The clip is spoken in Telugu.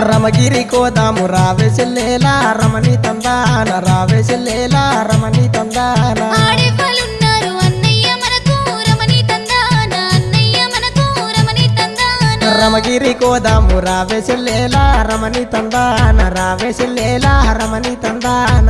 రమగిరి కోదాము రావే చెల్లేలా రమణి తందాన రావే చెల్లేలా రమణి తందాన. రమగిరి కోదాము రావే చెల్లేలా రమణి తందాన రావే చెల్లేలా రమణి తందాన.